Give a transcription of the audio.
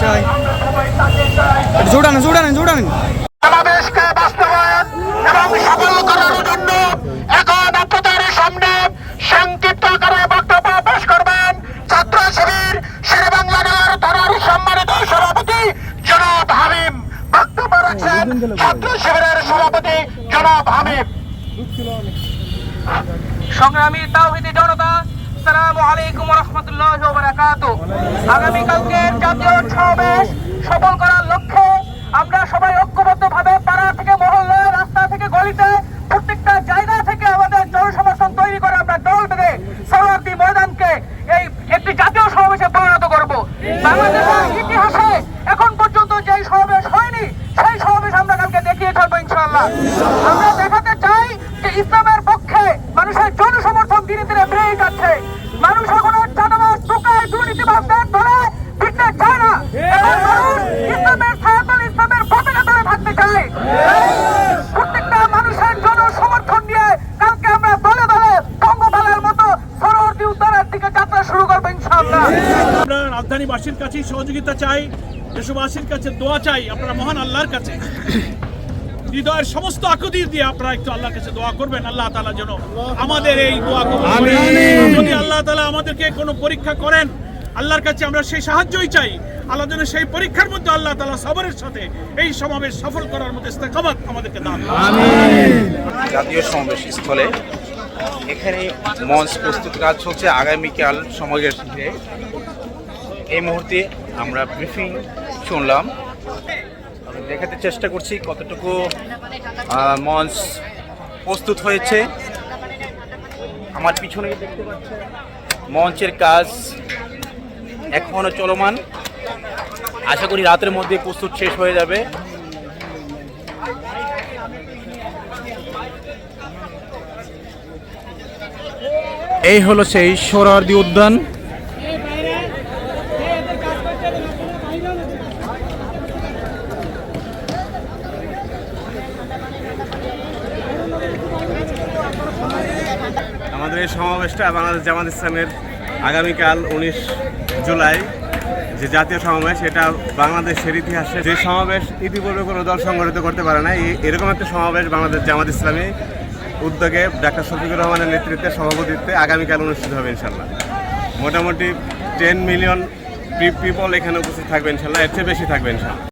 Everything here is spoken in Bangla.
চাই জোড়ানো জোড়ানো জোড়ানো সমাবেশকে বাস্তবায়ন এবং সফল করার জন্য এখন আপনাদের সামনে সংক্ষিপ্ত আকারে বক্তব্য পেশ করবেন ছাত্র শিবির থানার সম্মানিত সভাপতি জনাব হামিম। বক্তব্য রাখছেন ছাত্র শিবিরের সভাপতি জনাব হামিম। সংগ্রামী তাওহিদি জনতা সালামু আলাইকুম রহমতুল্লাহ জাতীয় সমাবেশ সফল করার লক্ষ্যে আমরা সবাই ঐক্যবদ্ধভাবে পাড়া থেকে, মহল্লা, রাস্তা থেকে, গলিতে, প্রত্যেকটা জায়গা থেকে আমাদের জনসমর্থন তৈরি করে আমরা দল বেঁধে ময়দানকে এই একটি জাতীয় সমাবেশে পরিণত করব। বাংলাদেশের ইতিহাসে এখন পর্যন্ত যেই সমাবেশ হয়নি, সেই সমাবেশ আমরা কালকে দেখিয়ে ছাড়বো ইনশাআল্লাহ। আমরা দেখাতে চাই যে ইসলামের দিকে যাত্রা শুরু করব ইনশাআল্লাহ। আমরা রাজধানীবাসীর কাছেই সহযোগিতা চাই দেশবাসীর কাছে দোয়া চাই আপনারা মহান আল্লাহর কাছে। হৃদয়ের সমস্ত দিয়ে আপনারা একটু আল্লাহর কাছে দোয়া করবেন আল্লাহ তাআলা যেন আমাদের এই দোয়া কবুল যদি আল্লাহ তাআলা আমাদেরকে কোনো পরীক্ষা করেন আল্লাহর কাছে আমরা সেই সাহায্যই চাই। আল্লাহ যেন সেই পরীক্ষার মধ্যে আল্লাহ তালা সবরের সাথে এই সমাবেশ সফল করার মধ্যে ইস্তেকামাত আমাদেরকে দান জাতীয় সমাবেশ স্থলে এখানে মঞ্চ প্রস্তুত কাজ চলছে আগামীকাল সমাবেশ ঘিরে এই মুহূর্তে আমরা ব্রিফিং শুনলাম। দেখাতে চেষ্টা করছি কতটুকু মঞ্চ প্রস্তুত হয়েছে। আমার পিছনে দেখতে মঞ্চের কাজ এখনও চলমান। আশা করি রাতের মধ্যে প্রস্তুত শেষ হয়ে যাবে। এই হলো সেই সোহরাওয়ার্দী উদ্যান। আমাদের এই সমাবেশটা বাংলাদেশ জামাত ইসলামের আগামীকাল উনিশ জুলাই যে জাতীয় সমাবেশ, এটা বাংলাদেশের ইতিহাসে যে সমাবেশ ইতিপূর্বে কোনো দল সংগঠিত করতে পারে না এরকম একটা সমাবেশ বাংলাদেশ জামাত ইসলামী উদ্যোগে ডাক্তার শফিকুর রহমানের নেতৃত্বে সভাপতিত্বে আগামীকাল অনুষ্ঠিত হবে ইনশাল্লাহ মোটামুটি টেন মিলিয়ন পিপল এখানে উপস্থিত থাকবে ইনশাল্লাহ এর চেয়ে বেশি থাকবে ইনশাল্লাহ